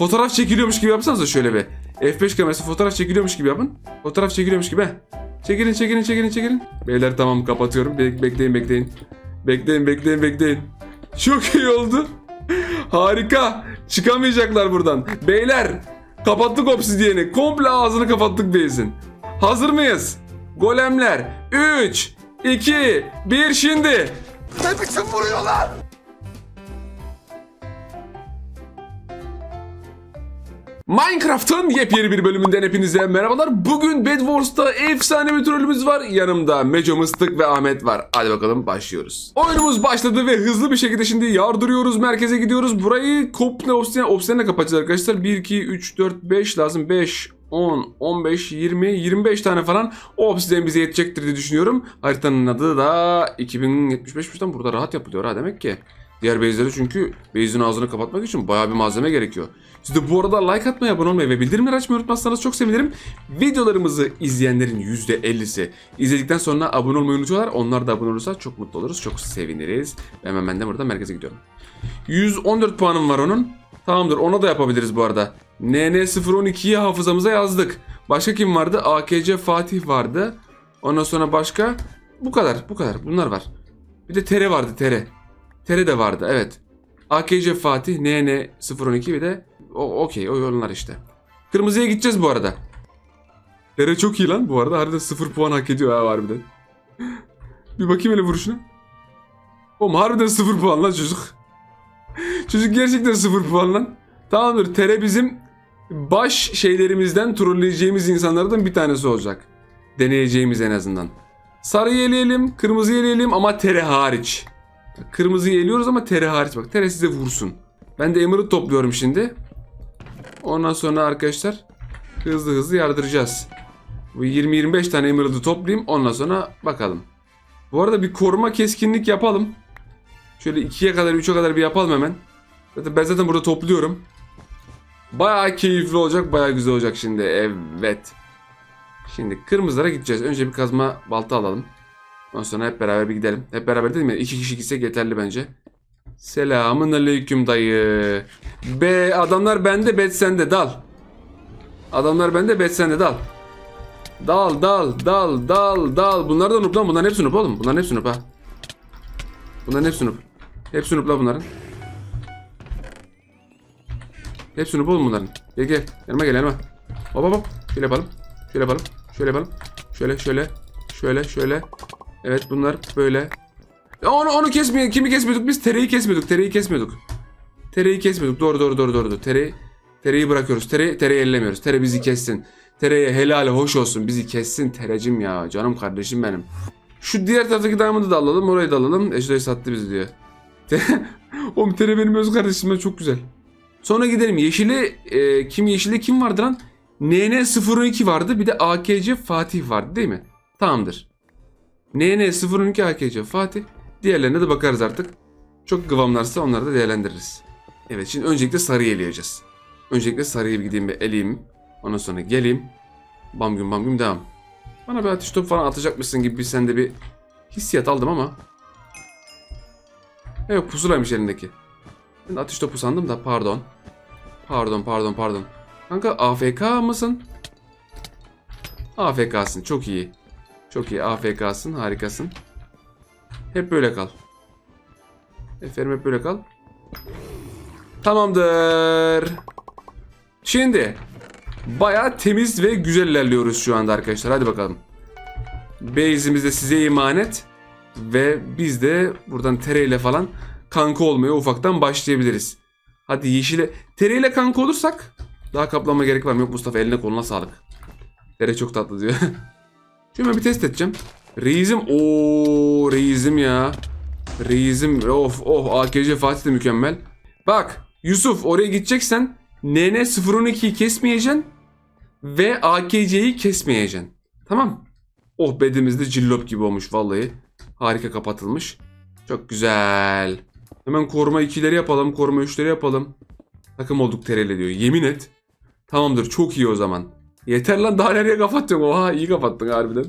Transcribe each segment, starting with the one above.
Fotoğraf çekiliyormuş gibi yapsanıza şöyle bir. F5 kamerası fotoğraf çekiliyormuş gibi yapın. Fotoğraf çekiliyormuş gibi. he. Çekilin çekilin çekilin çekilin. Beyler tamam kapatıyorum. Be- bekleyin bekleyin. Bekleyin bekleyin bekleyin. Çok iyi oldu. Harika. Çıkamayacaklar buradan. Beyler kapattık obsidiyeni. Komple ağzını kapattık beyzin. Hazır mıyız? Golemler. 3, 2, 1 şimdi. Ne biçim vuruyorlar? Minecraft'ın yepyeni bir bölümünden hepinize merhabalar. Bugün Bed Wars'ta efsane bir trollümüz var. Yanımda Meco Mıstık ve Ahmet var. Hadi bakalım başlıyoruz. Oyunumuz başladı ve hızlı bir şekilde şimdi yardırıyoruz. Merkeze gidiyoruz. Burayı komple obsidian, obsidianle kapatacağız arkadaşlar. 1, 2, 3, 4, 5 lazım. 5, 10, 15, 20, 25 tane falan o obsidian bize yetecektir diye düşünüyorum. Haritanın adı da 2075'mişten burada rahat yapılıyor ha demek ki. Diğer base'leri çünkü base'in ağzını kapatmak için bayağı bir malzeme gerekiyor. Siz de bu arada like atmayı, abone olmayı ve bildirimleri açmayı unutmazsanız çok sevinirim. Videolarımızı izleyenlerin %50'si izledikten sonra abone olmayı unutuyorlar. Onlar da abone olursa çok mutlu oluruz, çok seviniriz. Hemen ben de burada merkeze gidiyorum. 114 puanım var onun. Tamamdır ona da yapabiliriz bu arada. NN012'yi hafızamıza yazdık. Başka kim vardı? AKC Fatih vardı. Ondan sonra başka? Bu kadar, bu kadar. Bunlar var. Bir de Tere vardı, Tere. Tere de vardı, evet. AKC Fatih, NN012 bir de o okey, o onlar işte. Kırmızıya gideceğiz bu arada. Tere çok iyi lan bu arada. Harbiden 0 puan hak ediyor ha harbiden. bir bakayım hele vuruşuna. Oğlum harbiden 0 puan lan çocuk. çocuk gerçekten 0 puan lan. Tamamdır. Tere bizim baş şeylerimizden trolleyeceğimiz insanlardan bir tanesi olacak. Deneyeceğimiz en azından. Sarıyı eleyelim, kırmızıyı eleyelim ama tere hariç. Kırmızıyı eliyoruz ama tere hariç bak. Tere size vursun. Ben de emerald topluyorum şimdi. Ondan sonra arkadaşlar hızlı hızlı yardıracağız. Bu 20-25 tane emerald'ı toplayayım ondan sonra bakalım. Bu arada bir koruma keskinlik yapalım. Şöyle 2'ye kadar 3'e kadar bir yapalım hemen. Zaten ben zaten burada topluyorum. Bayağı keyifli olacak, bayağı güzel olacak şimdi. Evet. Şimdi kırmızılara gideceğiz. Önce bir kazma balta alalım. Ondan sonra hep beraber bir gidelim. Hep beraber değil mi? İki kişi gitsek yeterli bence. Selamın aleyküm dayı. Be adamlar bende bet sende dal. Adamlar bende bet sende dal. Dal dal dal dal dal. Bunlar da noob lan. Bunların hepsi noob oğlum. Bunların hepsi noob ha. Bunların hepsi noob. Hepsi noob lan bunların. Hepsi noob oğlum bunların. Gel gel. Yanıma gel yanıma. Hop hop hop. Şöyle yapalım. Şöyle yapalım. Şöyle yapalım. Şöyle şöyle. Şöyle şöyle. Evet bunlar böyle. Onu onu kesmiyor. Kimi kesmiyorduk biz? Tereyi kesmiyorduk. Tereyi kesmiyorduk. Tereyi kesmiyorduk. Doğru doğru doğru doğru. Tereyi tereyi bırakıyoruz. Tere tereyi ellemiyoruz. Tere bizi kessin. Tereye helal hoş olsun. Bizi kessin terecim ya. Canım kardeşim benim. Şu diğer taraftaki diamond'ı da alalım. Orayı da alalım. Ejder'ı sattı bizi diyor. Oğlum Tere benim öz kardeşim. Çok güzel. Sonra gidelim. Yeşili e, kim yeşilde kim vardı lan? NN012 vardı. Bir de AKC Fatih vardı değil mi? Tamamdır. NN012 AKC Fatih. Diğerlerine de bakarız artık. Çok gıvamlarsa onları da değerlendiririz. Evet şimdi öncelikle sarıyı eleyeceğiz. Öncelikle sarıyı bir gideyim bir eleyeyim. Ondan sonra geleyim. Bam güm bam güm devam. Bana bir ateş topu falan atacakmışsın gibi bir sende bir hissiyat aldım ama. Evet pusulaymış elindeki. Ben ateş topu sandım da pardon. Pardon pardon pardon. Kanka AFK mısın? AFK'sın çok iyi. Çok iyi AFK'sın harikasın. Hep böyle kal. Efendim hep böyle kal. Tamamdır. Şimdi bayağı temiz ve güzel ilerliyoruz şu anda arkadaşlar. Hadi bakalım. Base'imiz de size emanet. Ve biz de buradan tereyle falan kanka olmaya ufaktan başlayabiliriz. Hadi yeşile. Tereyle kanka olursak daha kaplama gerek var mı? Yok Mustafa eline koluna sağlık. Tere çok tatlı diyor. Şimdi ben bir test edeceğim. Reis'im. ooo Reis'im ya. Reis'im. Of of AKC Fatih de mükemmel. Bak Yusuf oraya gideceksen NN012'yi kesmeyeceksin. Ve AKC'yi kesmeyeceksin. Tamam. Oh bedimiz de cillop gibi olmuş vallahi. Harika kapatılmış. Çok güzel. Hemen koruma 2'leri yapalım. Koruma 3'leri yapalım. Takım olduk terele diyor. Yemin et. Tamamdır çok iyi o zaman. Yeter lan daha nereye kapattın? Oha iyi kapattın harbiden.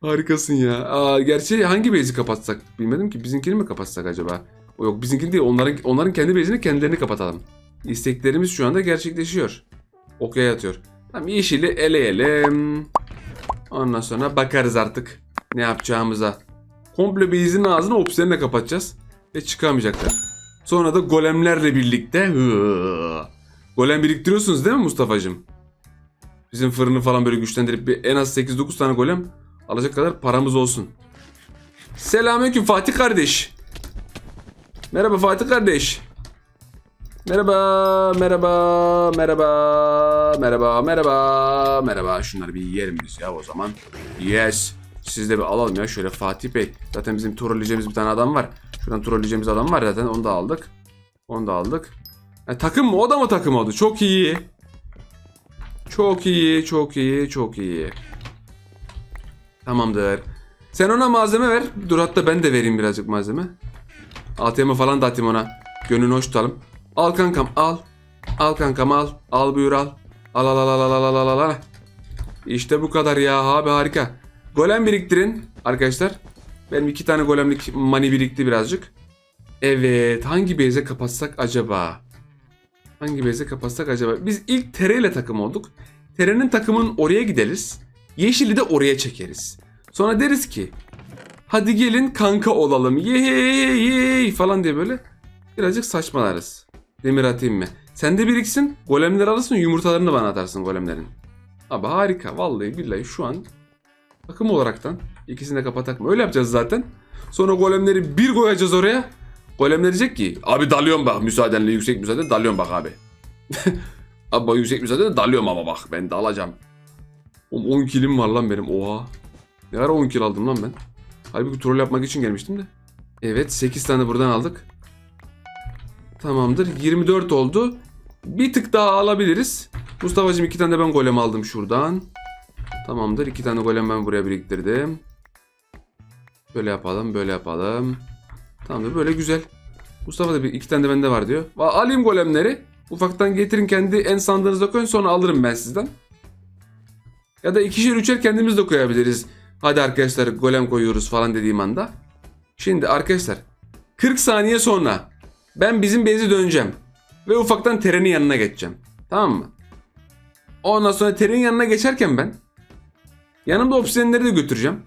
Harikasın ya. Aa, gerçi hangi base'i kapatsak bilmedim ki. Bizimkini mi kapatsak acaba? Yok bizimkini değil onların onların kendi base'ini kendilerini kapatalım. İsteklerimiz şu anda gerçekleşiyor. Okey atıyor. Tamam yeşili eleyelim. Ondan sonra bakarız artık ne yapacağımıza. Komple base'in ağzını obsidianle kapatacağız. Ve çıkamayacaklar. Sonra da golemlerle birlikte Hıı. Golem biriktiriyorsunuz değil mi Mustafa'cığım? Bizim fırını falan böyle güçlendirip bir en az 8-9 tane golem alacak kadar paramız olsun. Selamünaleyküm Fatih kardeş. Merhaba Fatih kardeş. Merhaba, merhaba, merhaba, merhaba, merhaba, merhaba. Şunları bir yiyelim biz ya o zaman. Yes. Siz de bir alalım ya şöyle Fatih Bey. Zaten bizim trolleyeceğimiz bir tane adam var. Şuradan trolleyeceğimiz adam var zaten onu da aldık. Onu da aldık. Ha, takım mı? O da mı takım oldu? Çok iyi. Çok iyi, çok iyi, çok iyi. Tamamdır. Sen ona malzeme ver. Dur hatta ben de vereyim birazcık malzeme. ATM falan da atayım ona. Gönlünü hoş tutalım. Al kankam al. Al kankam al. Al buyur al. Al al al al al al al al. İşte bu kadar ya abi harika. Golem biriktirin arkadaşlar. Benim iki tane golemlik mani birikti birazcık. Evet hangi beyze kapatsak acaba? Hangi base'e kapatsak acaba? Biz ilk Tere ile takım olduk. Tere'nin takımın oraya gideriz. Yeşil'i de oraya çekeriz. Sonra deriz ki hadi gelin kanka olalım. Yey yey falan diye böyle birazcık saçmalarız. Demir atayım mı? Sen de biriksin. Golemleri alırsın yumurtalarını bana atarsın golemlerin. Abi harika. Vallahi billahi şu an takım olaraktan ikisini de kapatak mı? Öyle yapacağız zaten. Sonra golemleri bir koyacağız oraya. Golemler diyecek ki abi dalıyorum bak müsaadenle yüksek müsaade dalıyorum bak abi. abi yüksek müsaade dalıyorum ama bak ben dalacağım. Oğlum 10 kilim var lan benim oha. Ne ara 10 kil aldım lan ben. Halbuki troll yapmak için gelmiştim de. Evet 8 tane buradan aldık. Tamamdır 24 oldu. Bir tık daha alabiliriz. Mustafa'cığım iki tane de ben golem aldım şuradan. Tamamdır iki tane golem ben buraya biriktirdim. Böyle yapalım böyle yapalım. Tamamdır böyle güzel. Mustafa da bir iki tane de bende var diyor. Alayım golemleri. Ufaktan getirin kendi en sandığınıza koyun sonra alırım ben sizden. Ya da ikişer üçer kendimiz de koyabiliriz. Hadi arkadaşlar golem koyuyoruz falan dediğim anda. Şimdi arkadaşlar 40 saniye sonra ben bizim base'e döneceğim. Ve ufaktan Teren'in yanına geçeceğim. Tamam mı? Ondan sonra Teren'in yanına geçerken ben yanımda obsidianleri de götüreceğim.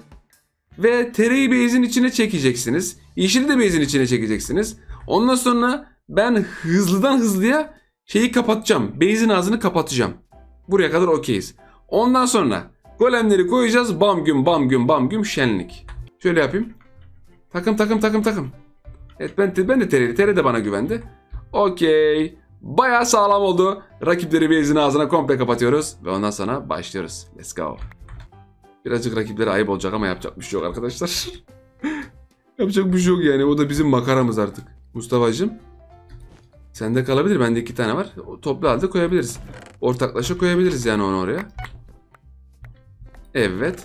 Ve tereyi base'in içine çekeceksiniz. Yeşili de base'in içine çekeceksiniz. Ondan sonra ben hızlıdan hızlıya şeyi kapatacağım. Base'in ağzını kapatacağım. Buraya kadar okeyiz. Ondan sonra golemleri koyacağız. Bam güm bam güm bam güm şenlik. Şöyle yapayım. Takım takım takım takım. Evet ben, ben de Tere, Tere de bana güvendi. Okey. Bayağı sağlam oldu. Rakipleri base'in ağzına komple kapatıyoruz. Ve ondan sonra başlıyoruz. Let's go. Birazcık rakiplere ayıp olacak ama yapacak bir şey yok arkadaşlar. yapacak bir şey yok yani. O da bizim makaramız artık. Mustafa'cığım. Sende kalabilir. Bende iki tane var. Toplu halde koyabiliriz. Ortaklaşa koyabiliriz yani onu oraya. Evet.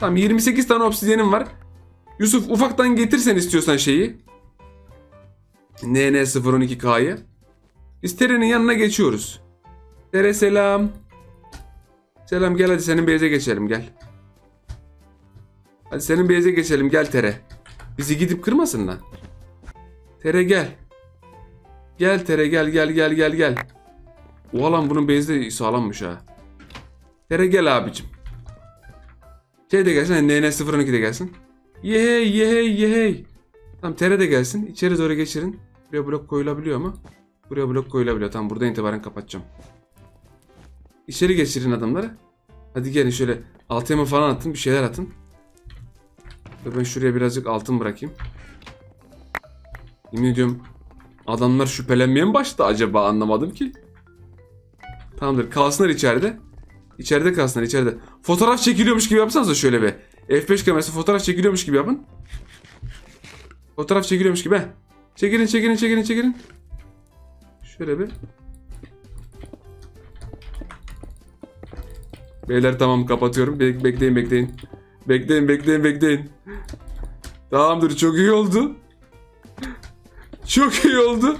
Tamam 28 tane obsidyenim var. Yusuf ufaktan getirsen istiyorsan şeyi. NN012K'yı. Biz Tere'nin yanına geçiyoruz. Tere selam. Selam gel hadi senin base'e geçelim gel. Hadi senin base'e geçelim gel Tere. Bizi gidip kırmasın lan. Tere gel. Gel Tere gel gel gel gel gel. Oha lan bunun base'de sağlammış ha. Tere gel abicim. Şey de gelsin hani NN012 de gelsin. Yehey yehey yehey. Tamam Tere de gelsin. İçeri doğru geçirin. Buraya blok koyulabiliyor mu? Buraya blok koyulabiliyor. Tamam buradan itibaren kapatacağım. İçeri geçirin adamları. Hadi gelin şöyle altına falan atın bir şeyler atın. Ve ben şuraya birazcık altın bırakayım. Yemin ediyorum adamlar şüphelenmeye mi başladı acaba anlamadım ki. Tamamdır kalsınlar içeride. İçeride kalsınlar içeride. Fotoğraf çekiliyormuş gibi yapsanıza şöyle bir. F5 kamerası fotoğraf çekiliyormuş gibi yapın. Fotoğraf çekiliyormuş gibi he. Çekilin çekilin çekilin çekilin. Şöyle bir. Beyler tamam kapatıyorum. Be- bekleyin bekleyin. Bekleyin bekleyin bekleyin. Tamamdır çok iyi oldu. Çok iyi oldu.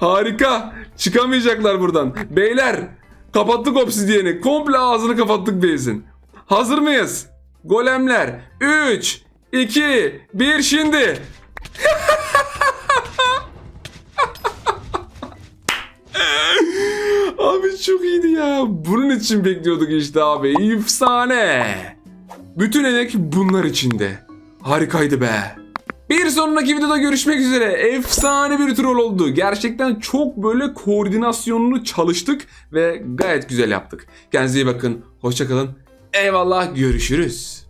Harika. Çıkamayacaklar buradan. Beyler kapattık obsidiyeni. Komple ağzını kapattık base'in. Hazır mıyız? Golemler. 3, 2, 1 şimdi. Çok iyiydi ya. Bunun için bekliyorduk işte abi. Efsane. Bütün emek bunlar içinde. Harikaydı be. Bir sonraki videoda görüşmek üzere. Efsane bir troll oldu. Gerçekten çok böyle koordinasyonlu çalıştık ve gayet güzel yaptık. Kendinize iyi bakın. Hoşçakalın. Eyvallah görüşürüz.